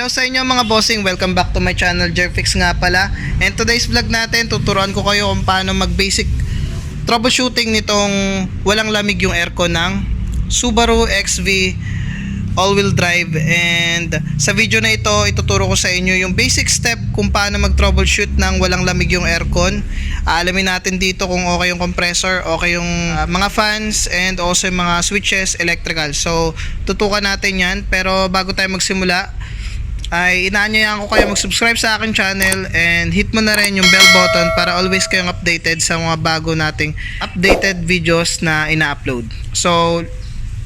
Hello sa inyo mga bossing, welcome back to my channel Jerfix nga pala. And today's vlog natin, tuturuan ko kayo kung paano mag basic troubleshooting nitong walang lamig yung aircon ng Subaru XV all-wheel drive. And sa video na ito ituturo ko sa inyo yung basic step kung paano mag troubleshoot ng walang lamig yung aircon. Aalamin natin dito kung okay yung compressor okay yung uh, mga fans and also yung mga switches electrical. So tutukan natin yan. Pero bago tayo magsimula ay inaanyayahan ko kayo mag-subscribe sa akin channel and hit mo na rin yung bell button para always kayong updated sa mga bago nating updated videos na ina-upload. So,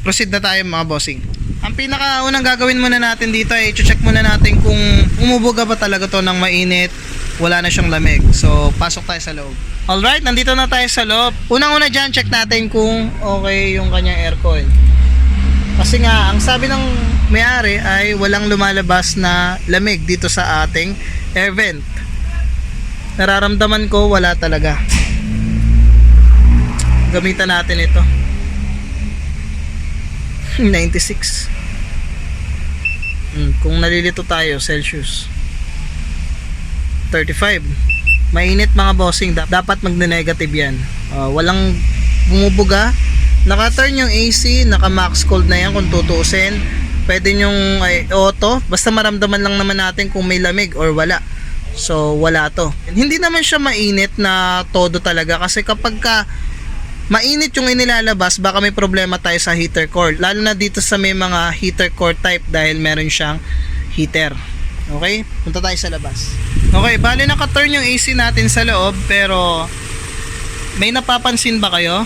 proceed na tayo mga bossing. Ang pinakaunang gagawin muna natin dito ay check muna natin kung umubuga ba talaga to ng mainit, wala na siyang lamig. So, pasok tayo sa loob. Alright, nandito na tayo sa loob. Unang-una dyan, check natin kung okay yung kanyang aircon. Kasi nga, ang sabi ng may-ari ay walang lumalabas na lamig dito sa ating air vent. Nararamdaman ko wala talaga. Gamitan natin ito. 96. Hmm, kung nalilito tayo, Celsius. 35. Mainit mga bossing, dap- dapat magne-negative yan. Ah, walang bumubuga. Naka-turn yung AC, naka-max cold na yan kung tutuusin. Pwede nyong ay, auto, basta maramdaman lang naman natin kung may lamig or wala. So, wala to. Hindi naman siya mainit na todo talaga kasi kapag ka mainit yung inilalabas, baka may problema tayo sa heater core. Lalo na dito sa may mga heater core type dahil meron siyang heater. Okay? Punta tayo sa labas. Okay, bali naka-turn yung AC natin sa loob pero may napapansin ba kayo?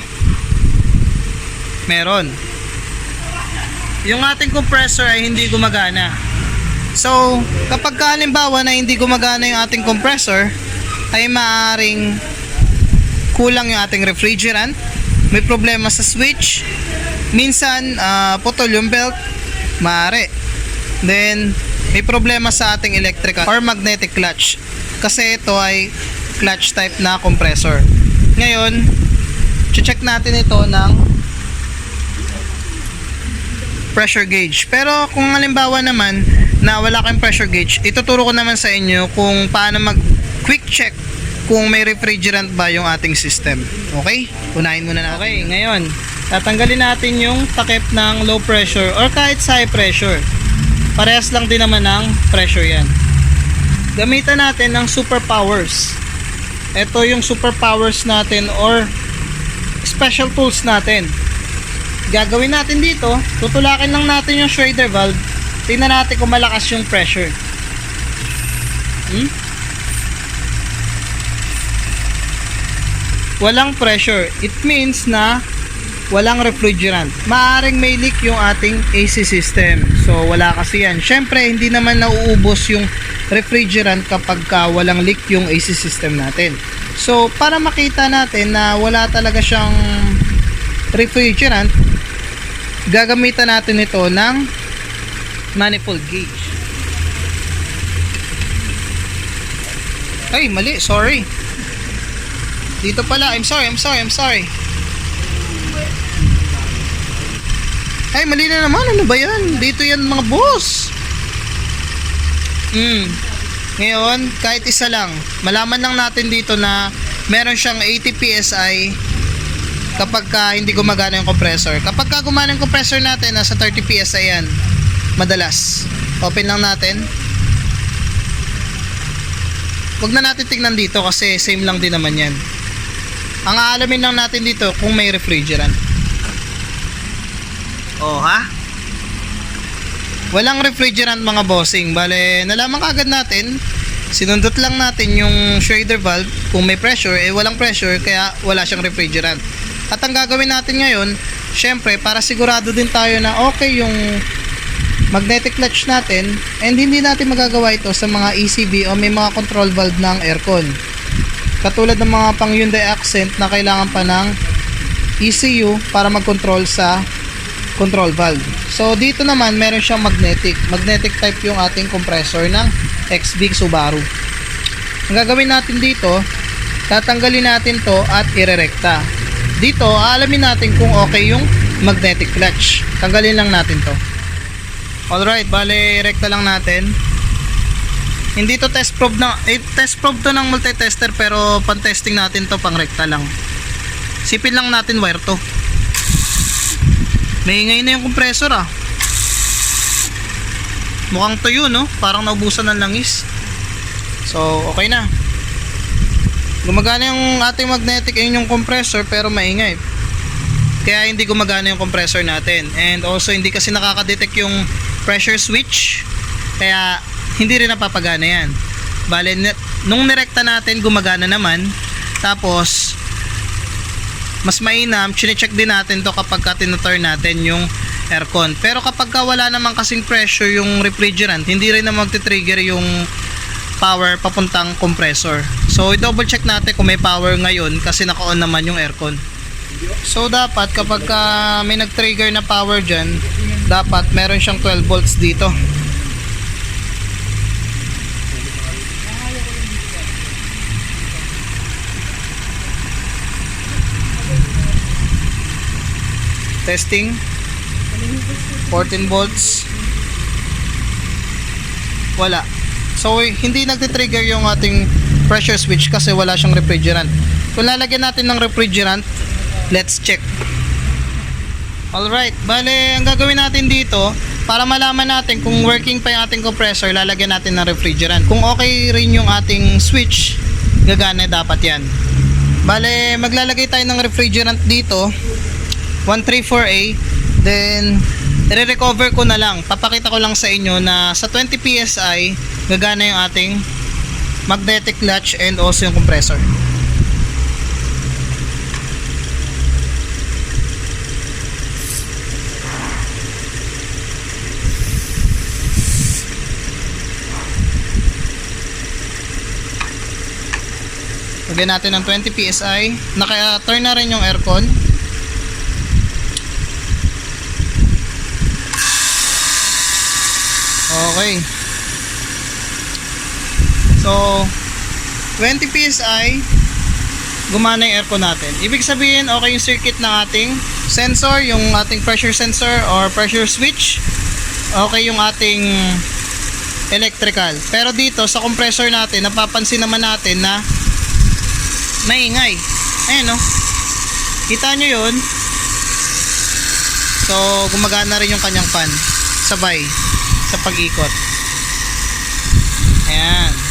Meron. Yung ating compressor ay hindi gumagana. So, kapag ka halimbawa na hindi gumagana yung ating compressor, ay maaring kulang yung ating refrigerant, may problema sa switch, minsan ah, putol yung belt, maaari. Then, may problema sa ating electrical or magnetic clutch. Kasi ito ay clutch type na compressor. Ngayon, check natin ito ng pressure gauge. Pero kung halimbawa naman na wala kang pressure gauge, ituturo ko naman sa inyo kung paano mag quick check kung may refrigerant ba yung ating system. Okay? Unahin muna natin. Okay, ngayon, tatanggalin natin yung takip ng low pressure or kahit sa high pressure. Parehas lang din naman ng pressure yan. Gamitan natin ng super powers. Ito yung super powers natin or special tools natin gagawin natin dito, tutulakin lang natin yung Schrader valve. Tingnan natin kung malakas yung pressure. Hmm? Walang pressure. It means na walang refrigerant. Maaring may leak yung ating AC system. So, wala kasi yan. Siyempre, hindi naman nauubos yung refrigerant kapag ka walang leak yung AC system natin. So, para makita natin na wala talaga siyang refrigerant, gagamitan natin ito ng manifold gauge. Ay, mali. Sorry. Dito pala. I'm sorry, I'm sorry, I'm sorry. Ay, mali na naman. Ano ba yan? Dito yan mga boss. Hmm. Ngayon, kahit isa lang. Malaman lang natin dito na meron siyang 80 PSI kapag ka hindi gumagana yung compressor. Kapag ka gumana yung compressor natin, nasa 30 PSI yan. Madalas. Open lang natin. Huwag na natin tingnan dito kasi same lang din naman yan. Ang aalamin lang natin dito kung may refrigerant. Oh, ha? Walang refrigerant mga bossing. Bale, nalaman kagad natin. Sinundot lang natin yung Schrader valve. Kung may pressure, eh walang pressure kaya wala siyang refrigerant. At ang gagawin natin ngayon, syempre, para sigurado din tayo na okay yung magnetic clutch natin and hindi natin magagawa ito sa mga ECB o may mga control valve ng aircon. Katulad ng mga pang Hyundai Accent na kailangan pa ng ECU para mag-control sa control valve. So dito naman meron siyang magnetic. Magnetic type yung ating compressor ng XB Subaru. Ang gagawin natin dito, tatanggalin natin to at irerekta. Dito, aalamin natin kung okay yung magnetic clutch. Tanggalin lang natin to. Alright, bale, rekta lang natin. Hindi to test probe na eh, test probe to ng multi-tester pero pan-testing natin to pang rekta lang. Sipin lang natin wire to. May ingay na yung compressor ah. Mukhang tuyo no? Parang naubusan ng langis. So, okay na. Gumagana yung ating magnetic ayun yung compressor pero maingay. Kaya hindi gumagana yung compressor natin. And also hindi kasi nakaka-detect yung pressure switch. Kaya hindi rin napapagana yan. Bale, nung nirekta natin gumagana naman. Tapos mas mainam, chine-check din natin to kapag ka tinoturn natin yung aircon. Pero kapag ka wala naman kasing pressure yung refrigerant, hindi rin na magti-trigger yung power papuntang compressor. So, i-double check natin kung may power ngayon kasi naka-on naman yung aircon. So, dapat kapag ka may nag-trigger na power dyan, dapat meron siyang 12 volts dito. Testing. 14 volts. Wala. So, hindi nagtitrigger yung ating pressure switch kasi wala siyang refrigerant. Kung lalagyan natin ng refrigerant, let's check. Alright, bale, ang gagawin natin dito, para malaman natin kung working pa yung ating compressor, lalagyan natin ng refrigerant. Kung okay rin yung ating switch, gagana dapat yan. Bale, maglalagay tayo ng refrigerant dito, 134A, then, i-recover ko na lang. Papakita ko lang sa inyo na sa 20 PSI, gagana yung ating magnetic clutch and also yung compressor. Lagyan natin ng 20 PSI. Naka-turn na rin yung aircon. Okay. So, 20 PSI, gumana yung aircon natin. Ibig sabihin, okay yung circuit ng ating sensor, yung ating pressure sensor or pressure switch. Okay yung ating electrical. Pero dito, sa compressor natin, napapansin naman natin na maingay. Ayan, no? Kita nyo yun? So, gumagana rin yung kanyang fan. Sabay. Sa pag-ikot. Ayan.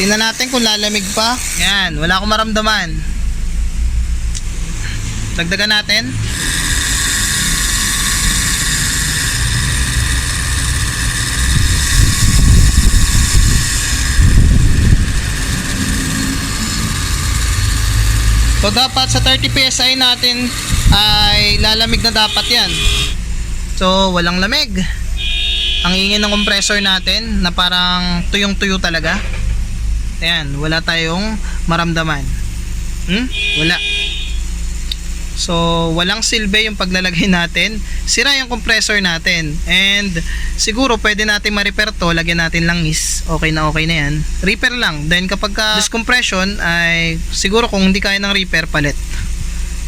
Tingnan natin kung lalamig pa. Ayan. Wala akong maramdaman. Dagdagan natin. So dapat sa 30 PSI natin ay lalamig na dapat yan. So walang lamig. Ang ingin ng compressor natin na parang tuyong-tuyo talaga. Ayan, wala tayong maramdaman. Hmm? Wala. So, walang silbi yung paglalagay natin. Sira yung compressor natin. And, siguro pwede natin ma-repair to. Lagyan natin langis. Okay na okay na yan. Repair lang. Then, kapag ka discompression, ay siguro kung hindi kaya ng repair, palit.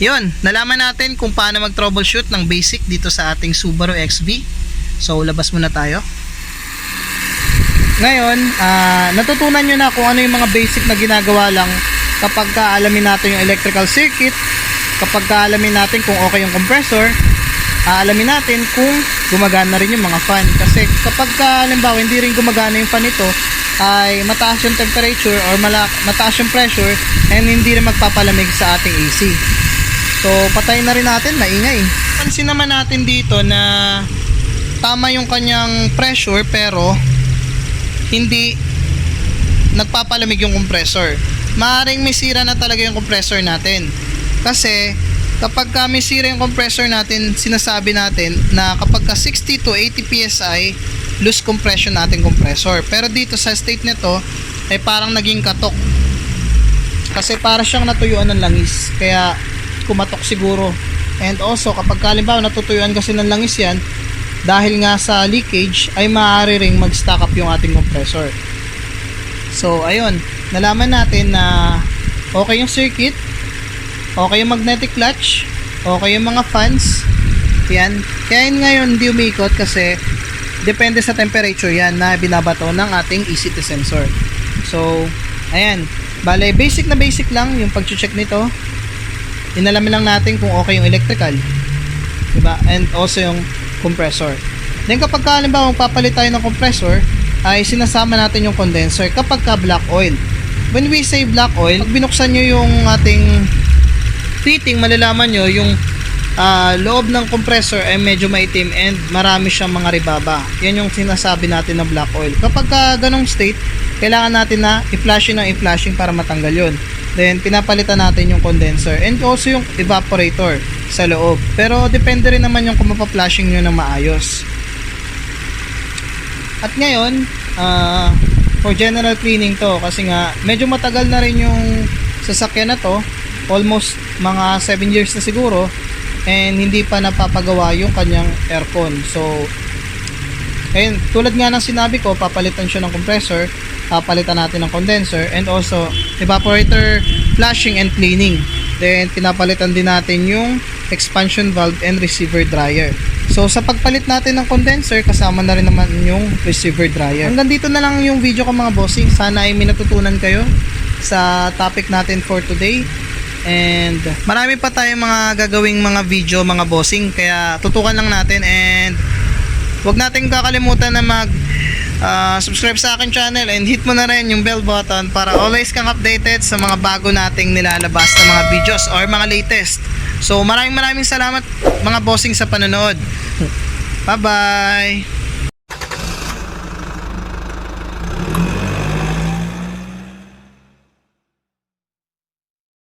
Yun, nalaman natin kung paano mag-troubleshoot ng basic dito sa ating Subaru XV. So, labas muna tayo. Ngayon, ah, natutunan nyo na kung ano yung mga basic na ginagawa lang kapag ka alamin natin yung electrical circuit, kapag ka alamin natin kung okay yung compressor, aalamin natin kung gumagana rin yung mga fan. Kasi kapag ka, halimbawa, hindi rin gumagana yung fan nito, ay mataas yung temperature or mala- mataas yung pressure and hindi rin magpapalamig sa ating AC. So, patayin na rin natin, maingay. Pansin naman natin dito na tama yung kanyang pressure pero hindi nagpapalamig yung compressor. Maaring may sira na talaga yung compressor natin. Kasi kapag ka may sira yung compressor natin, sinasabi natin na kapag ka 60 to 80 PSI, loose compression natin compressor. Pero dito sa state nito, ay parang naging katok. Kasi para siyang natuyuan ng langis. Kaya kumatok siguro. And also, kapag kalimbawa natutuyuan kasi ng langis yan, dahil nga sa leakage, ay maaari ring mag-stack up yung ating compressor. So, ayun. Nalaman natin na okay yung circuit, okay yung magnetic clutch, okay yung mga fans. Yan. Kaya yun ngayon hindi umikot kasi depende sa temperature yan na binabato ng ating ECT sensor. So, ayan. Bale, basic na basic lang yung pag-check nito. Inalamin lang natin kung okay yung electrical. Diba? And also yung compressor. Then kapag ka, halimbawa magpapalit tayo ng compressor, ay sinasama natin yung condenser kapag ka black oil. When we say black oil, pag binuksan nyo yung ating fitting, malalaman nyo yung ah, loob ng compressor ay medyo maitim and marami siyang mga ribaba. Yan yung sinasabi natin na black oil. Kapag ka ganong state, kailangan natin na i-flashing ng i-flashing para matanggal yon. Then, pinapalitan natin yung condenser and also yung evaporator sa loob. Pero, depende rin naman yung kung mapa-flashing nyo ng maayos. At ngayon, ah, for general cleaning to kasi nga medyo matagal na rin yung sasakyan na to. Almost mga 7 years na siguro and hindi pa napapagawa yung kanyang aircon. So, ayun, tulad nga ng sinabi ko, papalitan siya ng compressor, papalitan natin ng condenser and also evaporator flashing and cleaning. Then, pinapalitan din natin yung expansion valve and receiver dryer. So, sa pagpalit natin ng condenser, kasama na rin naman yung receiver dryer. Hanggang dito na lang yung video ko mga bossing. Sana ay may natutunan kayo sa topic natin for today. And marami pa tayong mga gagawing mga video mga bossing. Kaya tutukan lang natin and Huwag natin kakalimutan na mag ah, subscribe sa akin channel and hit mo na rin yung bell button para always kang updated sa mga bago nating nilalabas na mga videos or mga latest. So maraming maraming salamat mga bossing sa panonood. Bye bye!